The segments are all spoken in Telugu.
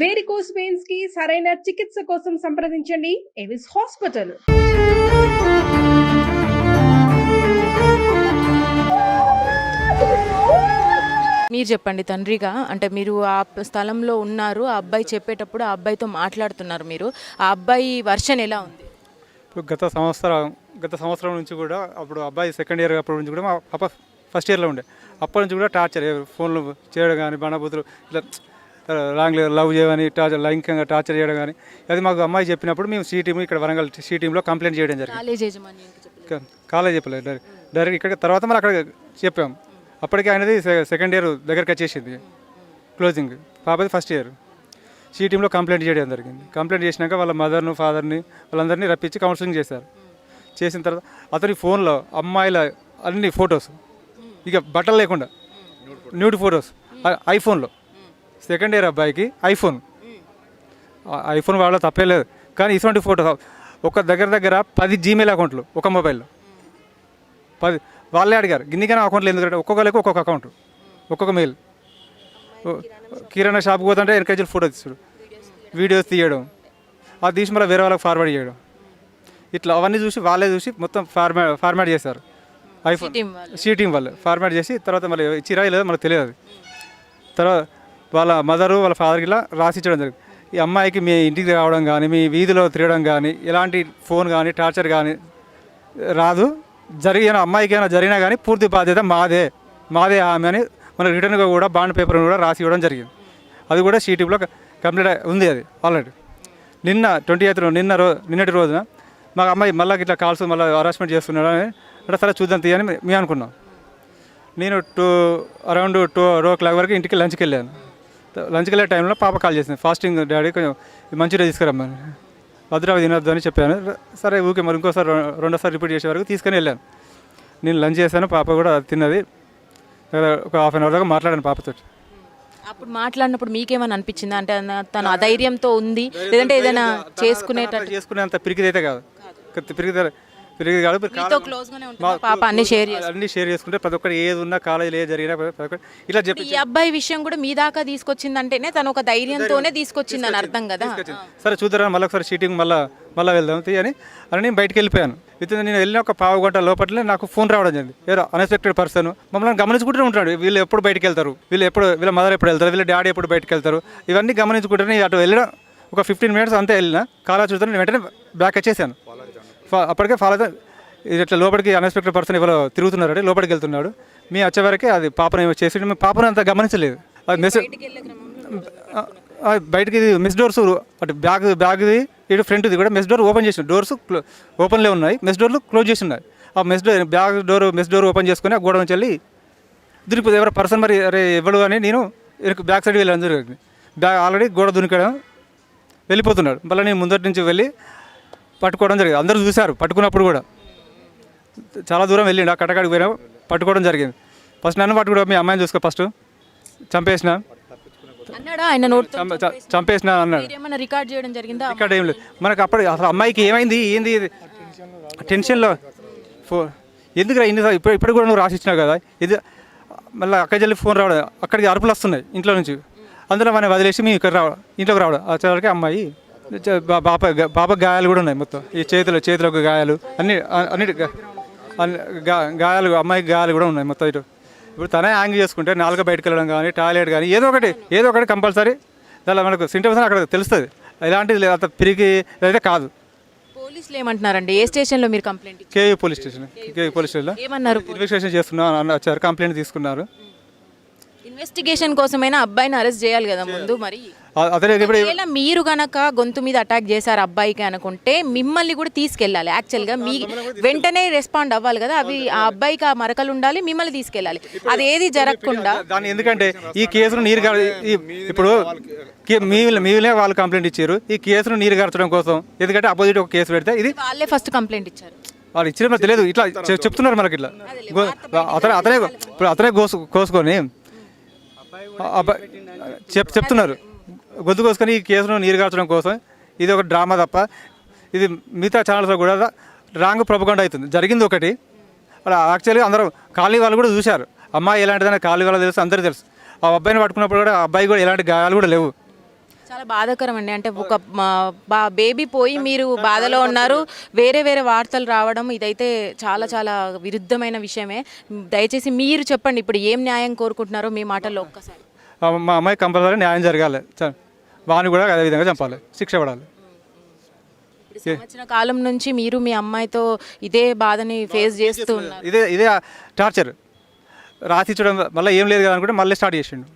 వేరికోస్ వెయిన్స్కి సరైన చికిత్స కోసం సంప్రదించండి. ఎవిస్ హాస్పిటల్ మీరు చెప్పండి తండ్రిగా అంటే మీరు ఆ స్థలంలో ఉన్నారు ఆ అబ్బాయి చెప్పేటప్పుడు ఆ అబ్బాయితో మాట్లాడుతున్నారు మీరు. ఆ అబ్బాయి వర్షన్ ఎలా ఉంది? ఇప్పుడు గత సంవత్సరం గత సంవత్సరం నుంచి కూడా అప్పుడు అబ్బాయి సెకండ్ ఇయర్ అప్పటి నుంచి కూడా మా పాప ఫస్ట్ ఇయర్లో ఉండే. అప్పటి నుంచి కూడా టార్చర్ ఫోన్లు చేయడం కానీ బండబూతులు ఇట్లా రాంగ్ లవ్ చేయమని టార్చర్ లైంగికంగా టార్చర్ చేయడం కానీ అది మాకు అమ్మాయి చెప్పినప్పుడు మేము సీ టీమ్ ఇక్కడ వరంగల్ సీ టీంలో కంప్లైంట్ చేయడం జరిగింది కాలేజ్ చెప్పలేదు డైరెక్ట్ డైరెక్ట్ ఇక్కడ తర్వాత మళ్ళీ అక్కడ చెప్పాం అప్పటికే ఆయనది సెకండ్ ఇయర్ దగ్గరికి వచ్చేసింది క్లోజింగ్ పాపది ఫస్ట్ ఇయర్ సీ టీంలో కంప్లైంట్ చేయడం జరిగింది కంప్లైంట్ చేసినాక వాళ్ళ మదర్ను ఫాదర్ని వాళ్ళందరినీ రప్పించి కౌన్సిలింగ్ చేశారు చేసిన తర్వాత అతని ఫోన్లో అమ్మాయిల అన్ని ఫొటోస్ ఇక బట్టలు లేకుండా న్యూడ్ ఫొటోస్ ఐఫోన్లో సెకండ్ ఇయర్ అబ్బాయికి ఐఫోన్. ఐఫోన్ వాళ్ళ తప్పే లేదు. కానీ ఇటువంటి ఫోటో ఒక దగ్గర దగ్గర పది జీమెయిల్ అకౌంట్లు ఒక మొబైల్లో. పది వాళ్ళే అడిగారు గిన్నికైనా అకౌంట్లు ఎందుకంటే ఒక్కొక్కరికి ఒక్కొక్క అకౌంట్ ఒక్కొక్క మెయిల్ కిరాణా షాప్కి పోతుంటే ఎన్కేజీలు ఫోటో తీసాడు వీడియోస్ తీయడం. అది తీసి మళ్ళీ వేరే వాళ్ళకి ఫార్వర్డ్ చేయడం. ఇట్లా అవన్నీ చూసి వాళ్ళే చూసి మొత్తం ఫార్మాట్ ఫార్మాట్ చేశారు. ఐఫోన్. Team వాళ్ళు. సి టీం వాళ్ళు. ఫార్మాట్ చేసి తర్వాత మళ్ళీ ఇచ్చిరా లేదో మనకు తెలియదు తర్వాత వాళ్ళ మదరు వాళ్ళ ఫాదర్కి ఇలా రాసి ఇచ్చడం జరిగింది. ఈ అమ్మాయికి మీ ఇంటికి రావడం కానీ మీ వీధిలో తిరగడం కానీ ఎలాంటి ఫోన్ కానీ టార్చర్ కానీ రాదు. జరిగిన అమ్మాయికి ఏమైనా జరిగినా కానీ పూర్తి బాధ్యత మాదే. మాదే ఆమె అని మన రిటర్న్గా కూడా బాండ్ పేపర్ కూడా రాసి ఇవ్వడం జరిగింది. అది కూడా సీటీలో కంప్లీట్ ఉంది అది ఆల్రెడీ నిన్న ట్వంటీ ఎయిత్ నిన్న రో నిన్నటి రోజున మా అమ్మాయి మళ్ళీ ఇట్లా కాల్స్ మళ్ళీ హరాస్మెంట్ చేస్తున్నాడు అని అంటే సరే చూద్దాం తీయని మేము అనుకున్నాం. నేను two around two o'clock వరకు ఇంటికి లంచ్కి వెళ్ళాను. లంచ్కి వెళ్ళే టైంలో పాప కాల్ చేసింది. ఫాస్టింగ్ డాడీ కొంచెం మంచిగా తీసుకురమ్మని. భద్రావతి తినొద్దు అని చెప్పాను. సరే ఊకే మరి ఇంకోసారి రెండోసారి రిపీట్ చేసే వరకు తీసుకొని వెళ్ళాను. నేను లంచ్ చేశాను పాప కూడా తిన్నది. ఒక హాఫ్ అన్ అవర్ దాకా మాట్లాడాను పాపతో అప్పుడు మాట్లాడినప్పుడు మీకేమైనా అనిపించిందా? అంటే తను అధైర్యంతో ఉంది లేదంటే ఏదైనా చేసుకునేటట్టు చేసుకునేంత పిరికిదైతే కాదు. పిరికిద పిరికిది కాదు పిరి- మీతో క్లోజ్ గానే ఉంటుందా పాప అన్ని షేర్ అన్ని షేర్ చేసుకుంటే ప్రతి ఒక్కటి ఏది ఉన్నా కాలేజీలో ఏది జరిగినా ప్రతి ఒక్కటి ఇట్లా చెప్పి ఈ అబ్బాయి విషయం కూడా మీ దాకా తీసుకొచ్చిందంటేనే తను ఒక ధైర్యంతోనే తీసుకొచ్చిందని అర్థం కదా. సరే చూద్దరా మళ్ళీ ఒకసారి షీటింగ్ మళ్ళీ మళ్ళీ వెళ్దాం. తీ అని అని నేను బయటికి వెళ్ళిపోయాను. విత్ నేను వెళ్ళిన ఒక పావు గంట లోపలనే నాకు ఫోన్ రావడం జరిగింది. ఎవరో అన్ఎక్స్పెక్టెడ్ పర్సన్ మమ్మల్ని గమనించుకుంటూనే ఉంటాడు. వీళ్ళు ఎప్పుడు బయటికి వెళ్తారు? వీళ్ళు ఎప్పుడు వీళ్ళ మదర్ ఎప్పుడు వెళ్తారు? వీళ్ళ డాడీ ఎప్పుడు బయటికి వెళ్తారు? ఇవన్నీ గమనించుకుంటూనే అటు వెళ్ళిన ఒక ఫిఫ్టీన్ మినిట్స్ అంతే వెళ్ళిన. కాలా చూస్తే నేను వెంటనే బ్యాక్ వచ్చేసాను. అప్పటికే ఫాలో ఇది ఇట్లా లోపలికి అన్ఎక్స్పెక్టెడ్ పర్సన్ ఎవరో తిరుగుతున్నాడు లోపలికి వెళ్తున్నాడు. మీ వచ్చే వరకే అది పాపను ఏమో చేసి మేము పాపను అంత గమనించలేదు. అది ఆ, బయటికి ఇది మెస్ డోర్స్ అటు బ్యాగ్ బ్యాగ్ది ఇటు ఫ్రంట్ది కూడా మెస్ డోర్ ఓపెన్ చేసిన డోర్స్ ఓపెన్లే ఉన్నాయి. మెస్ డోర్లు క్లోజ్ చేసి ఉన్నాయి. ఆ mess door bag door mess door open చేసుకుని ఆ గోడ నుంచి వెళ్ళి దునిపోతే ఎవరో పర్సన్ మరి అరే ఎవడు అని నేను బ్యాక్ సైడ్ వెళ్ళాను జరిగింది. బ్యాగ్ ఆల్రెడీ గోడ దునికడం వెళ్ళిపోతున్నాడు. మళ్ళీ నేను ముందటి నుంచి వెళ్ళి పట్టుకోవడం జరిగింది. అందరూ చూశారు పట్టుకున్నప్పుడు కూడా. చాలా దూరం వెళ్ళిండు ఆ కట్టకాడికి పోయినా పట్టుకోవడం జరిగింది. ఫస్ట్ నన్ను పట్టుకోవడం మీ అమ్మాయిని చూసుకో ఫస్ట్. చంపేసిన. అన్నాడా ఆయన చంపేసిన? అన్నాడు. ఏమైనా రికార్డ్ చేయడం జరిగిందా? ఇక్కడ ఏం లేదు. మనకు అప్పుడు అసలు అమ్మాయికి ఏమైంది ఏంది టెన్షన్లో ఫో ఎందుకు ఇన్ని ఇప్పుడు ఇప్పుడు కూడా నువ్వు రాసిచ్చినావు కదా? ఇది మళ్ళీ అక్కడికి వెళ్ళి ఫోన్ రావడం అక్కడికి అరుపులు వస్తున్నాయి ఇంట్లో నుంచి. అందులో మనం వదిలేసి మేము ఇక్కడ రావడం ఇంట్లోకి రావడం. వచ్చేసరికి అమ్మాయి బాప బాప గాయాలు కూడా ఉన్నాయి మొత్తం. ఈ చేతిలో చేతిలో గాయాలు అన్ని అన్నిటి గాయాలు అమ్మాయికి గాయాలు కూడా ఉన్నాయి మొత్తం ఇటు. ఇప్పుడు తనే యాంగ్ చేసుకుంటే నాలుగు బయటకు వెళ్ళడం కానీ టాయిలెట్ కానీ ఏదో ఒకటి ఏదో ఒకటి కంపల్సరీ. దానిలో మనకు సింటమ్స్ అక్కడ తెలుస్తుంది. ఎలాంటిది లేదు అంత పిరిగి అయితే కాదు. పోలీసులు ఏమంటున్నారండి? ఏ స్టేషన్లో మీరు complaint KU police station KU police స్టేషన్లో. ఏమన్నారు ఇన్వెస్టిగేషన్ చేస్తున్నాం అని వచ్చారు కంప్లైంట్ తీసుకున్నారు. ఇన్వెస్టిగేషన్ కోసమైనా అబ్బాయిని అరెస్ట్ చేయాలి కదా ముందు మరి? ఇప్పుడు ఒకవేళ మీరు గనక గొంతు మీద అటాక్ చేశారు అబ్బాయికి అనుకుంటే మిమ్మల్ని కూడా తీసుకెళ్ళాలి. యాక్చువల్గా మీ వెంటనే రెస్పాండ్ అవ్వాలి కదా. అవి ఆ అబ్బాయికి ఆ మరకలు ఉండాలి మిమ్మల్ని తీసుకెళ్ళాలి. అది ఏది జరగకుండా దాన్ని ఎందుకంటే ఈ కేసును నీరు ఇప్పుడు మీలే వాళ్ళు కంప్లైంట్ ఇచ్చారు. ఈ కేసును నీరు గార్చడం కోసం. ఎందుకంటే అపోజిట్ ఒక కేసు పెడితే ఇది వాళ్ళే ఫస్ట్ కంప్లైంట్ ఇచ్చారు. వాళ్ళు ఇచ్చిన మనకు తెలియదు. ఇట్లా చెప్తున్నారు మనకి ఇట్లా. అతనే అతనే ఇప్పుడు అతనే కోసు కోసుకొని అబ్బాయి చెప్ చెప్తున్నారు. గొంతు కోసుకొని ఈ కేసును నీరుగార్చడం కోసం ఇది ఒక డ్రామా తప్ప ఇది మిగతా ఛానల్స్లో కూడా రాంగ్ ప్రొపగండ అవుతుంది. జరిగింది ఒకటి. అలా యాక్చువల్లీ అందరూ కాలనీ వాళ్ళు కూడా చూశారు. అమ్మాయి ఎలాంటిదని కాలనీ వాళ్ళు తెలుసు అందరూ తెలుసు. ఆ అబ్బాయిని పట్టుకున్నప్పుడు కూడా ఆ అబ్బాయి కూడా ఎలాంటి గాయాలు కూడా లేవు. చాలా బాధాకరం అండి. అంటే ఒక బేబీ పోయి మీరు బాధలో ఉన్నారు. వేరే వేరే వార్తలు రావడం ఇదైతే చాలా చాలా విరుద్ధమైన విషయమే. దయచేసి మీరు చెప్పండి ఇప్పుడు ఏం న్యాయం కోరుకుంటున్నారో మీ మాటల్లో ఒక్కసారి. మా అమ్మాయి కంపల్సరీ న్యాయం జరగాలి. వాడిని కూడా అదే విధంగా చంపాలి. శిక్ష పడాలి. సంవత్సర కాలం నుంచి మీరు మీ అమ్మాయితో ఇదే బాధని ఫేస్ చేస్తూ ఉన్నారు. ఇదే ఇదే టార్చర్. రాసిచ్చడం మళ్ళీ ఏం లేదు కదా అనుకుంటే మళ్ళీ స్టార్ట్ చేసిండు.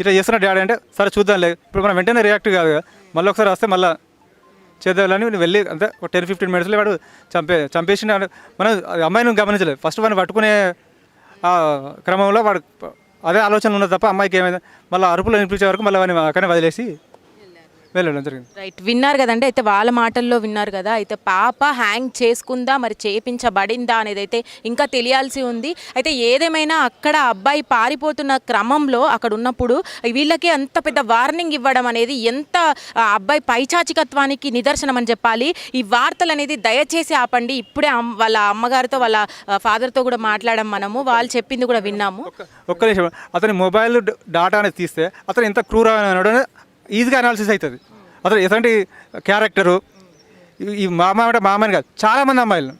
ఇట్లా చేస్తున్న డాడీ అంటే సరే చూద్దాంలే ఇప్పుడు మనం వెంటనే రియాక్ట్ కాదు కదా. మళ్ళీ ఒకసారి వస్తే మళ్ళీ చేద్దామని నేను వెళ్ళి అంతే ఒక టెన్ ఫిఫ్టీన్ మినిట్స్లో వాడు చంపే చంపేసి మనం అమ్మాయిని గమనించలేదు. ఫస్ట్ వాడిని పట్టుకునే ఆ క్రమంలో వాడు అదే ఆలోచన ఉన్నది తప్ప అమ్మాయికి ఏమైంది? మళ్ళీ అరుపులు వినిపించే వరకు మళ్ళీ వాడిని అక్కడనే వదిలేసి వెళ్ళడం జరిగింది. రైట్ విన్నారు కదండి అయితే వాళ్ళ మాటల్లో విన్నారు కదా అయితే పాప హ్యాంగ్ చేసుకుందా మరి చేపించబడిందా అనేది అయితే ఇంకా తెలియాల్సి ఉంది. అయితే ఏదేమైనా అక్కడ అబ్బాయి పారిపోతున్న క్రమంలో అక్కడ ఉన్నప్పుడు వీళ్ళకి అంత పెద్ద వార్నింగ్ ఇవ్వడం అనేది ఎంత అబ్బాయి పైచాచికత్వానికి నిదర్శనం అని చెప్పాలి. ఈ వార్తలు అనేది దయచేసి ఆపండి. ఇప్పుడే వాళ్ళ అమ్మగారితో వాళ్ళ ఫాదర్తో కూడా మాట్లాడడం మనము. వాళ్ళు చెప్పింది కూడా విన్నాము. ఒక్క నిమిషం. అతని మొబైల్ డాటా అనేది తీస్తే అతను ఎంత అనేది ఈజీగా అనాలిసిస్ అవుతుంది. అతను ఎటువంటి క్యారెక్టరు ఈ- మామ అంటే మామని కాదు చాలామంది అమ్మాయిలు.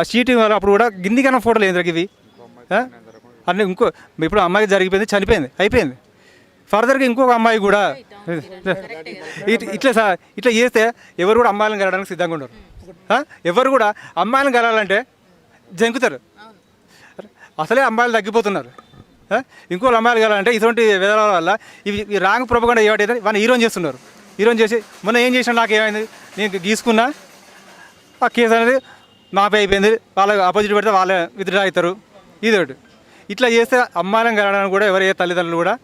ఆ షీటింగ్ వల్ల అప్పుడు కూడా గిన్నికన్నా ఫోటోలు ఏంద్రా ఇవి అన్నీ ఇంకో ఇప్పుడు అమ్మాయి జరిగిపోయింది చనిపోయింది అయిపోయింది. ఫర్దర్గా ఇంకొక అమ్మాయి కూడా ఇట్- ఇట్లా సార్ ఇట్లా చేస్తే ఎవరు కూడా అమ్మాయిలను కలవడానికి సిద్ధంగా ఉండరు. ఎవరు కూడా అమ్మాయిలను కలాలంటే జంకుతారు. అసలే అమ్మాయిలు తగ్గిపోతున్నారు. ఇంకో అమ్మాయిలు కలాలంటే ఇటువంటి విధానాల వల్ల ఇవి ఈ రాంగ్ ప్రొపగండా ఏమిటైతే వాళ్ళని హీరోని చేస్తున్నారు. హీరోని చేసి మొన్న ఏం చేసినా నాకు ఏమైంది? నేను గీసుకున్నా ఆ కేసు అనేది మాపై అయిపోయింది. వాళ్ళ ఆపోజిట్ పెడితే వాళ్ళే విత్డ్రా అవుతారు. ఇది ఒకటి. ఇట్లా చేస్తే అమ్మాయిలను కలవడానికి కూడా ఎవరు ఏ తల్లిదండ్రులు కూడా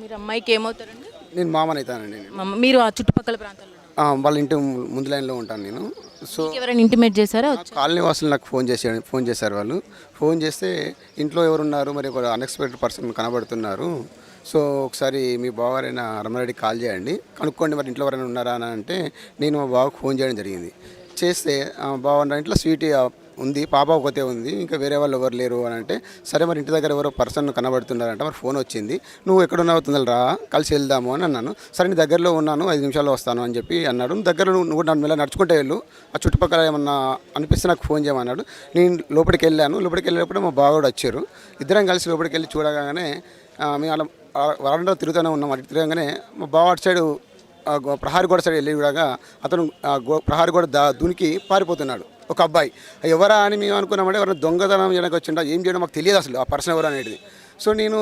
మీరు అమ్మాయికి ఏమవుతారండి? నేను మామని అవుతానండి మీరు ఆ చుట్టుపక్కల ప్రాంతాల్లో వాళ్ళ ఇంటి ముందు లైన్లో ఉంటాను నేను. సో ఎవరైనా ఇంటిమేట్ చేశారా? కాలనీ వాసులు నాకు ఫోన్ చేశారు ఫోన్ చేశారు వాళ్ళు. ఫోన్ చేస్తే ఇంట్లో ఎవరున్నారు? మరి ఒక అన్ఎక్స్పెక్టెడ్ పర్సన్ కనబడుతున్నారు. సో ఒకసారి మీ బావగారైన రమణారెడ్డి కాల్ చేయండి. కనుక్కోండి మరి ఇంట్లో ఎవరైనా ఉన్నారా అని అంటే నేను మా బావకు ఫోన్ చేయడం జరిగింది. చేస్తే ఆ, బావ నా ఇంట్లో స్వీట్ ఉంది పాప ఒకతే ఉంది ఇంకా వేరే వాళ్ళు ఎవరు లేరు అని అంటే సరే మరి ఇంటి దగ్గర ఎవరో పర్సన్ కనబడుతున్నారంట మరి ఫోన్ వచ్చింది నువ్వు ఎక్కడున్నావు తొందర రా కలిసి వెళ్దాము అని అన్నాను. సరే నీ దగ్గరలో ఉన్నాను ఐదు నిమిషాల్లో వస్తాను అని చెప్పి అన్నాడు. దగ్గర నువ్వు నన్ను మెల్ల నడుచుకుంటే వెళ్ళు ఆ చుట్టుపక్కల ఏమన్నా అనిపిస్తే నాకు ఫోన్ చేయమన్నాడు నేను లోపలికి వెళ్ళాను. లోపలికి వెళ్ళేటప్పుడు మా బావోడు వచ్చారు. ఇద్దరం కలిసి లోపలికి వెళ్ళి చూడగానే మేము అలా వరండా తిరుగుతూనే ఉన్నాం. అటు తిరగగానే మా బావ అటు సైడు ప్రహారీ గోడ సైడ్ వెళ్ళి చూడగా అతను గో ప్రహారీ గోడ దా దునికి పారిపోతున్నాడు. ఒక అబ్బాయి. ఎవరా అని మేము అనుకున్నామంటే ఎవరైనా దొంగతనం చేయడానికి వచ్చిండా ఏం చేయడం మాకు తెలియదు అసలు ఆ పర్సన్ ఎవరు అనేది. సో నేను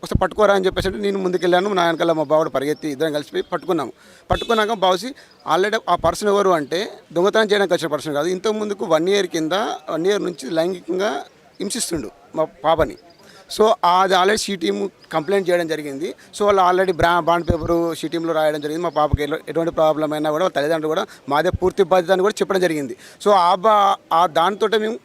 ఒకసారి పట్టుకోరా అని చెప్పేసి అంటే నేను ముందుకెళ్ళాను నా వెనకాల మా బావుడు పరిగెత్తి ఇద్దరం కలిసిపోయి పట్టుకున్నాము. పట్టుకున్నాక బావుసి ఆల్రెడీ ఆ పర్సన్ ఎవరు అంటే దొంగతనం చేయడానికి వచ్చిన పర్సన్ కాదు. ఇంతకు ముందుకు వన్ ఇయర్ కింద వన్ ఇయర్ నుంచి లైంగికంగా హింసిస్తుండు మా పాపని. సో అది ఆల్రెడీ సీ టీమ్ కంప్లైంట్ చేయడం జరిగింది. సో వాళ్ళు ఆల్రెడీ బ్రా బాండ్ పేపరు సీ టీంలో రాయడం జరిగింది. మా పాపకి ఎటువంటి ప్రాబ్లం అయినా కూడా తల్లిదండ్రులు కూడా మాదే పూర్తి బాధ్యత అని కూడా చెప్పడం జరిగింది. సో ఆ బా ఆ దానితో మేము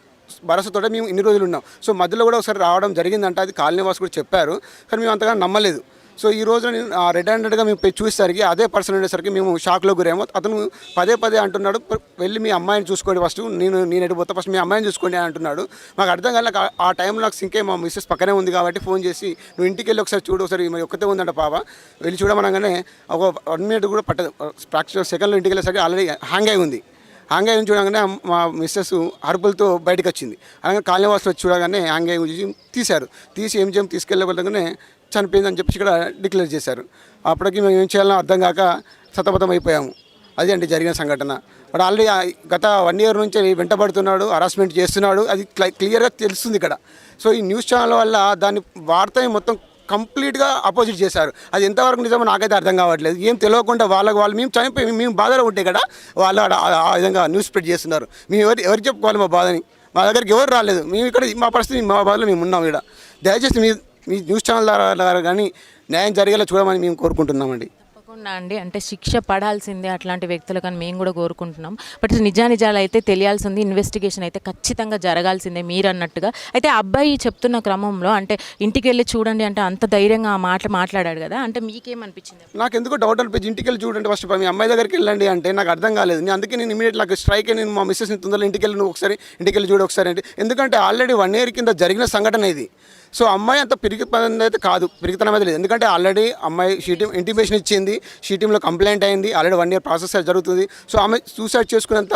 భరోసాతో మేము ఇన్ని రోజులు ఉన్నాం. సో మధ్యలో కూడా ఒకసారి రావడం జరిగిందంట. అది కాలనీ వాసు కూడా చెప్పారు. కానీ మేము అంతగా నమ్మలేదు. సో ఈ రోజు నేను రెడ్ హ్యాండెడ్గా మేము చూసేసరికి అదే పర్సన్ ఉండేసరికి మేము షాక్లో గురేమో అతను పదే పదే అంటున్నాడు వెళ్ళి మీ అమ్మాయిని చూసుకోండి ఫస్ట్ నేను నేను ఎటు పోతా ఫస్ట్ మీ అమ్మాయిని చూసుకోండి అని అంటున్నాడు. మాకు అర్థం కాలేక ఆ- ఆ టైంలో నాకు సింకే మా మిస్సెస్ పక్కనే ఉంది కాబట్టి ఫోన్ చేసి నువ్వు ఇంటికి వెళ్ళి ఒకసారి చూడు ఒకసారి మరి ఒక్కతే ఉందంట పాప వెళ్ళి చూడమనగానే ఒక వన్ మినిట్ కూడా పట్టదు. ప్రాక్టికల్ సెకండ్లో ఇంటికి వెళ్ళేసరికి ఆల్రెడీ హ్యాంగ్ అయి ఉంది. హ్యాంగ్ అయ్యి చూడగానే మా మిస్సెస్ అరుపులతో బయటకు వచ్చింది. అలాగే కాలనీ వాసులు వచ్చి చూడగానే హ్యాంగ్ అయ్యి చూసి తీశారు. తీసి ఏం చేయం తీసుకెళ్ళగలగానే చనిపోయిందని చెప్పేసి ఇక్కడ డిక్లేర్ చేశారు. అప్పటికి మేము ఏం చేయాలో అర్థం కాక సతమతం అయిపోయాము. అది అండి జరిగిన సంఘటన. వాడు ఆల్రెడీ గత వన్ ఇయర్ నుంచి వెంటబడుతున్నాడు హరాస్మెంట్ చేస్తున్నాడు. అది క్లై- క్లియర్గా తెలుస్తుంది ఇక్కడ. సో ఈ న్యూస్ ఛానల్ వల్ల దాని వార్త మొత్తం కంప్లీట్గా అపోజిట్ చేశారు. అది ఎంతవరకు నిజమో నాకైతే అర్థం కావట్లేదు. ఏం తెలియకుండా వాళ్ళకి వాళ్ళు మేము చనిపోయి మేము బాధలో ఉంటే కదా వాళ్ళు ఆడ ఆ- ఆ విధంగా న్యూస్ స్ప్రెడ్ చేస్తున్నారు. మేము ఎవరు ఎవరు చెప్పుకోవాలి మా బాధని? మా దగ్గరికి ఎవరు రాలేదు. మేము ఇక్కడ మా పరిస్థితి మా బాధలో మేము ఉన్నాం ఇక్కడ. దయచేసి మీ మీ న్యూస్ ఛానల్ ద్వారా కానీ న్యాయం జరిగేలా చూడమని మేము కోరుకుంటున్నామండి. తప్పకుండా అండి. అంటే శిక్ష పడాల్సిందే అట్లాంటి వ్యక్తులకు అని మేము కూడా కోరుకుంటున్నాం. బట్ నిజానిజాలు అయితే తెలియాల్సింది ఇన్వెస్టిగేషన్ అయితే ఖచ్చితంగా జరగాల్సిందే మీరు అన్నట్టుగా అయితే అబ్బాయి చెప్తున్న క్రమంలో అంటే ఇంటికి వెళ్ళి చూడండి అంటే అంత ధైర్యంగా ఆ మాట మాట్లాడాడు కదా అంటే మీకేమనిపించింది నాకు ఎందుకు డౌట్ అనిపించి ఇంటికి వెళ్ళి చూడండి ఫస్ట్ మీ అమ్మాయి దగ్గరికి వెళ్ళండి అంటే నాకు అర్థం కాలేదు. నేను అందుకే నేను ఇమీడియట్ నాకు స్ట్రైక్ నేను మా మిస్సెస్ని తొందరలో ఇంటికి వెళ్ళి నువ్వు ఒకసారి ఇంటికి వెళ్ళి చూడు ఒకసారి అంటే. ఎందుకంటే ఆల్రెడీ వన్ ఇయర్ కింద జరిగిన సంఘటన ఇది. సో అమ్మాయి అంత పిరిగితనం అయితే కాదు. పిరిగితనం అయితే లేదు. ఎందుకంటే ఆల్రెడీ అమ్మాయి షీటింగ్ ఇంటిమేషన్ ఇచ్చింది. షీటింగ్లో కంప్లైంట్ అయింది. ఆల్రెడీ వన్ ఇయర్ ప్రాసెస్ జరుగుతుంది. సో ఆమె సూసైడ్ చేసుకునేంత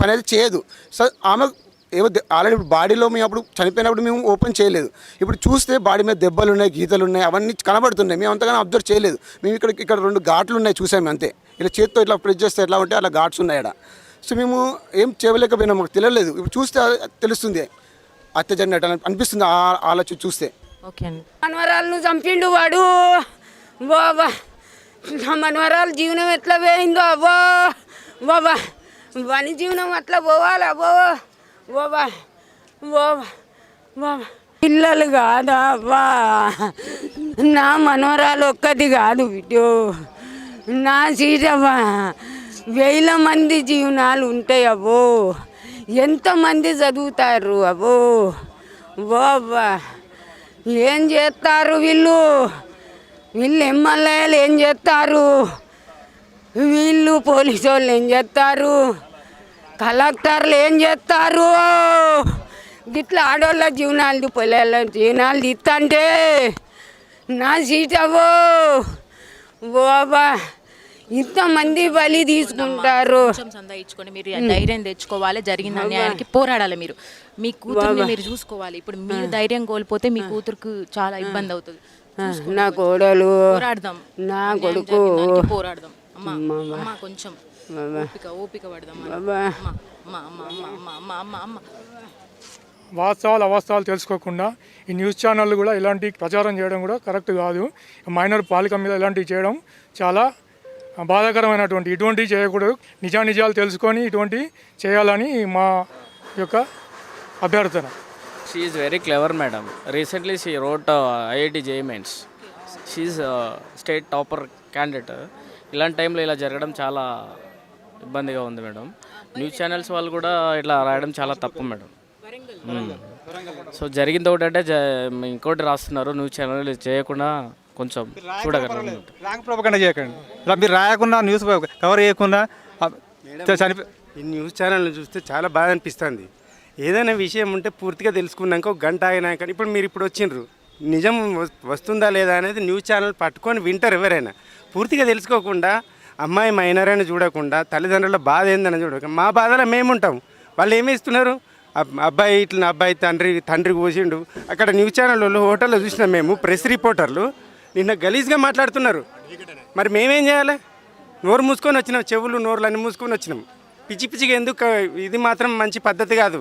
పని అయితే చేయదు. సో ఆమె ఏమో ఆల్రెడీ ఇప్పుడు బాడీలో మేము అప్పుడు చనిపోయినప్పుడు మేము ఓపెన్ చేయలేదు. ఇప్పుడు చూస్తే బాడీ మీద దెబ్బలు ఉన్నాయి గీతలు ఉన్నాయి అవన్నీ కనబడుతున్నాయి. మేము అంతగానో అబ్జర్వ్ చేయలేదు. మేము ఇక్కడ ఇక్కడ రెండు ఘాట్లు ఉన్నాయి చూసాము అంతే. ఇలా చేత్తో ఇట్లా ప్రెస్ చేస్తే ఎట్లా ఉంటే అలా ఘాట్స్ ఉన్నాయి ఆడ. సో మేము ఏం చేయలేకపోయినా మాకు తెలియలేదు. ఇప్పుడు చూస్తే తెలుస్తుంది. అత్య జరిగినట్టు అని అనిపిస్తుంది ఆ ఆలోచన చూస్తే. ఓకే అండి. మనవరాలను చంపిండు వాడు. బాబా నా మనవరాలు జీవనం ఎట్లా పోయిందో అబ్బో బాబా వాని జీవనం అట్లా పోవాలా బో బాబా బాబా బాబా. పిల్లలు కాదా అబ్బా నా మనవరాలు ఒక్కది కాదు బిడ్డో. నా సీటవ్వా వేల మంది జీవనాలు ఉంటాయి అవో ఎంతమంది చదువుతారు అవో బాబా ఏం చేస్తారు వీళ్ళు? వీళ్ళు ఎమ్మెల్యేలు ఏం చేస్తారు? వీళ్ళు పోలీసు వాళ్ళు ఏం చేస్తారు? కలెక్టర్లు ఏం చేస్తారు? గిట్ల ఆడోళ్ళ జీవనాలు పొలాల జీవనాలు తీస్తంటే నా సీట్ అవ్వో. బాబా ఇంతమంది బలి తీసుకుంటారు. మీరు ధైర్యం తెచ్చుకోవాలి జరిగిన అన్యాయానికి పోరాడాలి మీరు. మీ కూతుర్ని మీరు చూసుకోవాలి. ఇప్పుడు మీరు ధైర్యం కోల్పోతే మీ కూతురుకు చాలా ఇబ్బంది అవుతుంది. నా కోడలు పోరాడదాం. నా కొడుకు. పోరాడదాం. అమ్మా అమ్మా కొంచెం ఓపిక ఓపిక పడదాం మనం. బాబా. అమ్మా అమ్మా అమ్మా అమ్మా అమ్మా అమ్మా అమ్మా వాస్తవాలు అవాస్తవాలు తెలుసుకోకుండా ఈ న్యూస్ ఛానళ్ళు కూడా ఇలాంటి ప్రచారం చేయడం కూడా కరెక్ట్ కాదు. మైనర్ బాలిక మీద ఇలాంటివి చేయడం చాలా బాధాకరమైనటువంటి ఇటువంటివి చేయకూడదు. నిజానిజాలు తెలుసుకొని ఇటువంటి చేయాలని మా యొక్క అభ్యర్థన. She is very clever, madam. Recently, she wrote uh, IIT JEE mains. She is uh, state topper candidate. ఇలాంటి టైంలో ఇలా జరగడం చాలా ఇబ్బందిగా ఉంది మేడం న్యూస్ ఛానల్స్ వాళ్ళు కూడా ఇట్లా రాయడం చాలా తప్పు మేడం సో జరిగింది ఒకటంటే జ ఇంకోటి రాస్తున్నారు. న్యూస్ ఛానల్ చేయకుండా కొంచెం చూడగలరు చేయకండి. మీరు రాయకుండా న్యూస్ కవర్ చేయకుండా చనిపో ఈ న్యూస్ ఛానల్ని చూస్తే చాలా బాధ అనిపిస్తుంది. ఏదైనా విషయం ఉంటే పూర్తిగా తెలుసుకున్నాక ఒక గంట అయినాక ఇప్పుడు మీరు ఇప్పుడు వచ్చిండ్రు. నిజం వస్- వస్తుందా లేదా అనేది న్యూస్ ఛానల్ పట్టుకొని వింటారు ఎవరైనా. పూర్తిగా తెలుసుకోకుండా అమ్మాయి మైనర్ అని చూడకుండా తల్లిదండ్రుల బాధ ఏందని చూడకుండా మా బాధలో మేము ఉంటాం వాళ్ళు ఏమి ఇస్తున్నారు అబ్- అబ్బాయి ఇట్లా అబ్బాయి తండ్రి తండ్రి కోసిండు అక్కడ న్యూస్ ఛానల్ వాళ్ళు హోటల్లో చూసినాం మేము ప్రెస్ రిపోర్టర్లు. నిన్న గలీజ్గా మాట్లాడుతున్నారు. మరి మేమేం చేయాలి? నోరు మూసుకొని వచ్చినాం చెవులు నోరులు అన్నీ మూసుకొని వచ్చినాం. పిచ్చి పిచ్చిగా ఎందుకు ఇది మాత్రం మంచి పద్ధతి కాదు.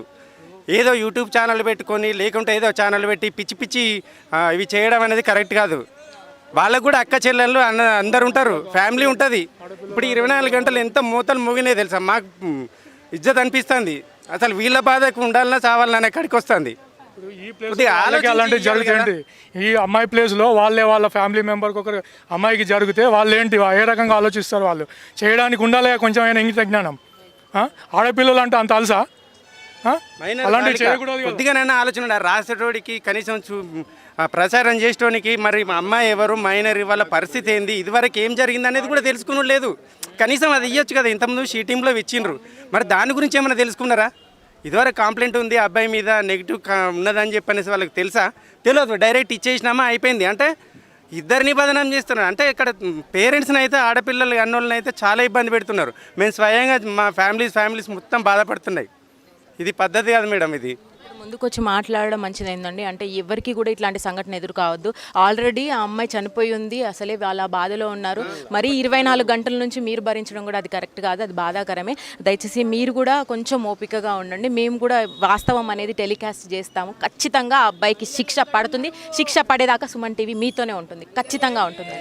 ఏదో యూట్యూబ్ ఛానల్ పెట్టుకొని లేకుంటే ఏదో ఛానల్ పెట్టి పిచ్చి పిచ్చి ఇవి చేయడం అనేది కరెక్ట్ కాదు. వాళ్ళకు కూడా అక్క చెల్లెళ్ళు అన్న అందరు ఉంటారు. ఫ్యామిలీ ఉంటుంది. ఇప్పుడు ఇరవై నాలుగు గంటలు ఎంత మూతలు మోగినాయి తెలుసా? మాకు ఇజ్జత్ అనిపిస్తుంది. అసలు వీళ్ళ బాధకు ఉండాలన్నా చావాలన్నా ఎక్కడికి వస్తుంది. ఈ ప్లేస్ కొద్దిగా అలాంటి ఆలోచించి జరుగుతాయండి. ఈ అమ్మాయి ప్లేస్లో వాళ్ళే వాళ్ళ ఫ్యామిలీ మెంబర్కి ఒకరు అమ్మాయికి జరిగితే వాళ్ళు ఏంటి? ఏ రకంగా ఆలోచిస్తారు వాళ్ళు? చేయడానికి ఉండాలి కొంచెం అయినా ఇంగిత జ్ఞానం? ఆడపిల్లలు అంటే అంత అలసా? అలాంటివి చేయకూడదు కదా. కొద్దిగానైనా ఆలోచన. రాసేటోడికి కనీసం చూ ప్రచారం చేసేటోనికి మరి మా అమ్మాయి ఎవరు మైనర్ వాళ్ళ పరిస్థితి ఏంది? ఇదివరకు ఏం జరిగింది అనేది కూడా తెలుసుకుని లేదు కనీసం అది ఇవ్వచ్చు కదా. ఇంతకుముందు షీటింగ్లో ఇచ్చిండ్రు. మరి దాని గురించి ఏమైనా తెలుసుకున్నారా? ఇదివరకు కంప్లైంట్ ఉంది అబ్బాయి మీద నెగిటివ్ ఉన్నదని చెప్పనేసి వాళ్ళకి తెలుసా? తెలియదు డైరెక్ట్ ఇచ్చేసినామా? అయిపోయింది. అంటే ఇద్దరిని బదనం చేస్తున్నారు. అంటే ఇక్కడ పేరెంట్స్ని అయితే ఆడపిల్లలు అన్నోళ్ళని అయితే చాలా ఇబ్బంది పెడుతున్నారు. మేము స్వయంగా మా ఫ్యామిలీస్ ఫ్యామిలీస్ మొత్తం బాధపడుతున్నాయి. ఇది పద్ధతి కాదు మేడం ఇది. ముందుకొచ్చి మాట్లాడడం మంచిదైందండి. అంటే ఎవరికి కూడా ఇట్లాంటి సంఘటన ఎదురు కావద్దు. ఆల్రెడీ ఆ అమ్మాయి చనిపోయి ఉంది అసలే వాళ్ళ బాధలో ఉన్నారు. మరి ఇరవై నాలుగు గంటల నుంచి మీరు భరించడం కూడా అది కరెక్ట్ కాదు అది బాధాకరమే. దయచేసి మీరు కూడా కొంచెం ఓపికగా ఉండండి. మేము కూడా వాస్తవం అనేది టెలికాస్ట్ చేస్తాము. ఖచ్చితంగా ఆ అబ్బాయికి శిక్ష పడుతుంది. శిక్ష పడేదాకా సుమన్ టీవీ మీతోనే ఉంటుంది. ఖచ్చితంగా ఉంటుంది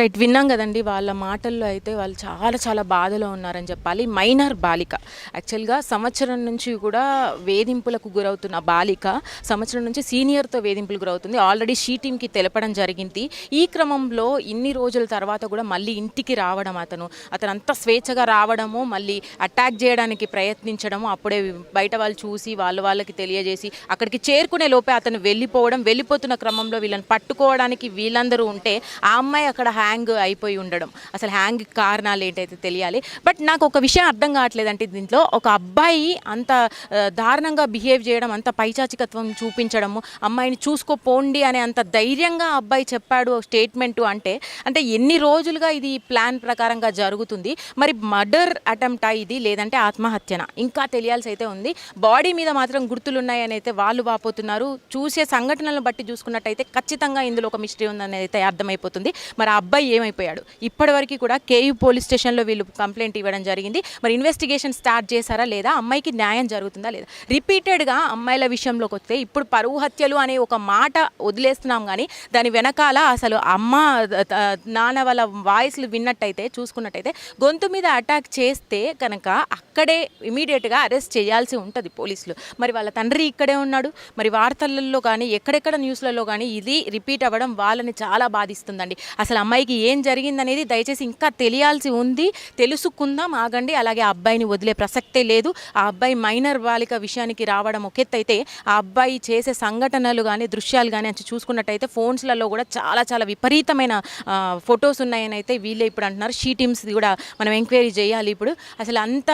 రైట్ విన్నాం కదండి వాళ్ళ మాటల్లో అయితే వాళ్ళు చాలా చాలా బాధలో ఉన్నారని చెప్పాలి. మైనర్ బాలిక. యాక్చువల్గా సంవత్సరం నుంచి కూడా వేధింపులకు గురవుతున్న బాలిక సంవత్సరం నుంచి సీనియర్తో వేధింపులు గురవుతుంది. ఆల్రెడీ షీ టీమ్కి తెలపడం జరిగింది. ఈ క్రమంలో ఇన్ని రోజుల తర్వాత కూడా మళ్ళీ ఇంటికి రావడం అతను. అతను అంత స్వేచ్ఛగా రావడము మళ్ళీ అటాక్ చేయడానికి ప్రయత్నించడము అప్పుడే బయట వాళ్ళు చూసి వాళ్ళు వాళ్ళకి తెలియజేసి అక్కడికి చేరుకునే లోపే అతను వెళ్ళిపోవడం వెళ్ళిపోతున్న క్రమంలో వీళ్ళని పట్టుకోవడానికి వీళ్ళందరూ ఉంటే ఆ అమ్మాయి అక్కడ హ్యాండ్ హ్యాంగ్ అయిపోయి ఉండడం. అసలు హ్యాంగ్ కారణాలు ఏంటైతే తెలియాలి. బట్ నాకు ఒక విషయం అర్థం కావట్లేదంటే దీంట్లో ఒక అబ్బాయి అంత దారుణంగా బిహేవ్ చేయడం అంత పైచాచికత్వం చూపించడము అమ్మాయిని చూసుకోపోండి అనే అంత ధైర్యంగా ఆ అబ్బాయి చెప్పాడు స్టేట్మెంట్ అంటే అంటే ఎన్ని రోజులుగా ఇది ప్లాన్ ప్రకారంగా జరుగుతుంది. మరి మర్డర్ అటెంప్టా ఇది? లేదంటే ఆత్మహత్యన? ఇంకా తెలియాల్సి అయితే ఉంది. బాడీ మీద మాత్రం గుర్తులున్నాయని అయితే వాళ్ళు వాపోతున్నారు. చూసే సంఘటనలను బట్టి చూసుకున్నట్టయితే ఖచ్చితంగా ఇందులో ఒక మిస్టరీ ఉందని అయితే అర్థమైపోతుంది. మరి ఆ అబ్బాయి ఏమైపోయాడు? ఇప్పటివరకు కూడా కేయూ పోలీస్ స్టేషన్లో వీళ్ళు కంప్లైంట్ ఇవ్వడం జరిగింది. మరి ఇన్వెస్టిగేషన్ స్టార్ట్ చేశారా లేదా? అమ్మాయికి న్యాయం జరుగుతుందా లేదా? రిపీటెడ్గా అమ్మాయిల విషయంలోకి వస్తే ఇప్పుడు పరువు హత్యలు అనే ఒక మాట వదిలేస్తున్నాం కానీ దాని వెనకాల అసలు అమ్మ నాన్న వాళ్ళ వాయిస్లు విన్నట్టయితే చూసుకున్నట్టయితే గొంతు మీద అటాక్ చేస్తే కనుక అక్కడే ఇమీడియట్గా అరెస్ట్ చేయాల్సి ఉంటుంది పోలీసులు. మరి వాళ్ళ తండ్రి ఇక్కడే ఉన్నాడు. మరి వార్తలలో కానీ ఎక్కడెక్కడ న్యూస్లలో కానీ ఇది రిపీట్ అవ్వడం వాళ్ళని చాలా బాధిస్తుందండి. అసలు అమ్మాయి అబ్బాయికి ఏం జరిగిందనేది దయచేసి ఇంకా తెలియాల్సి ఉంది. తెలుసుకుందాం ఆగండి. అలాగే ఆ అబ్బాయిని వదిలే ప్రసక్తే లేదు. ఆ అబ్బాయి మైనర్ బాలిక విషయానికి రావడం ఒకెత్తైతే ఆ అబ్బాయి చేసే సంఘటనలు కానీ దృశ్యాలు కానీ అని చూసుకున్నట్టయితే ఫోన్స్లలో కూడా చాలా చాలా విపరీతమైన ఫొటోస్ ఉన్నాయని అయితే వీళ్ళే ఇప్పుడు అంటున్నారు. షీ టీమ్స్ కూడా మనం ఎంక్వైరీ చేయాలి ఇప్పుడు. అసలు అంత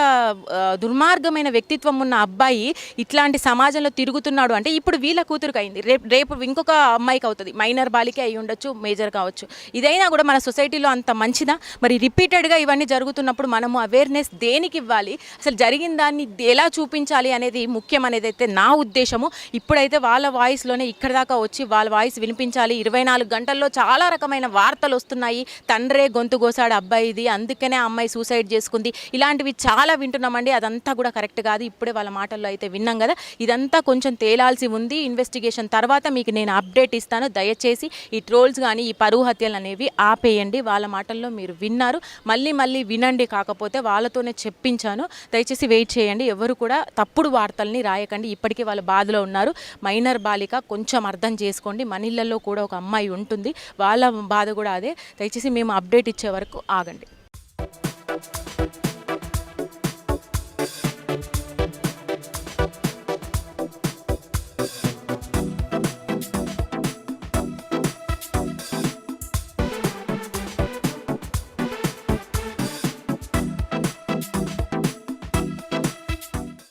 దుర్మార్గమైన వ్యక్తిత్వం ఉన్న అబ్బాయి ఇట్లాంటి సమాజంలో తిరుగుతున్నాడు అంటే ఇప్పుడు వీళ్ళ కూతురుకు అయింది రేపు రేపు ఇంకొక అమ్మాయికి అవుతుంది. మైనర్ బాలికే అయి ఉండొచ్చు మేజర్ కావచ్చు. ఇదైనా కూడా మన సొసైటీలో అంత మంచిదా మరి రిపీటెడ్గా ఇవన్నీ జరుగుతున్నప్పుడు మనము అవేర్నెస్ దేనికి ఇవ్వాలి? అసలు జరిగిన దాన్ని ఎలా చూపించాలి అనేది ముఖ్యం అనేది అయితే నా ఉద్దేశము. ఇప్పుడైతే వాళ్ళ వాయిస్లోనే ఇక్కడ దాకా వచ్చి వాళ్ళ వాయిస్ వినిపించాలి. ఇరవై నాలుగు గంటల్లో చాలా రకమైన వార్తలు వస్తున్నాయి. తండ్రే గొంతు కోసాడు అబ్బాయిది అందుకనే ఆ అమ్మాయి సూసైడ్ చేసుకుంది. ఇలాంటివి చాలా వింటున్నామండి. అదంతా కూడా కరెక్ట్ కాదు. ఇప్పుడే వాళ్ళ మాటల్లో అయితే విన్నాం కదా. ఇదంతా కొంచెం తేలాల్సి ఉంది. ఇన్వెస్టిగేషన్ తర్వాత మీకు నేను అప్డేట్ ఇస్తాను. దయచేసి ఈ ట్రోల్స్ కానీ ఈ పరువు హత్యలు అనేవి ఆపేయండి. వాళ్ళ మాటల్లో మీరు విన్నారు. మళ్ళీ మళ్ళీ వినండి కాకపోతే వాళ్ళతోనే చెప్పించాను. దయచేసి వెయిట్ చేయండి. ఎవరు కూడా తప్పుడు వార్తల్ని రాయకండి. ఇప్పటికీ వాళ్ళ బాధలో ఉన్నారు. మైనర్ బాలిక కొంచెం అర్థం చేసుకోండి. మనిళ్ళల్లో కూడా ఒక అమ్మాయి ఉంటుంది. వాళ్ళ బాధ కూడా అదే. దయచేసి మేము అప్డేట్ ఇచ్చే వరకు ఆగండి.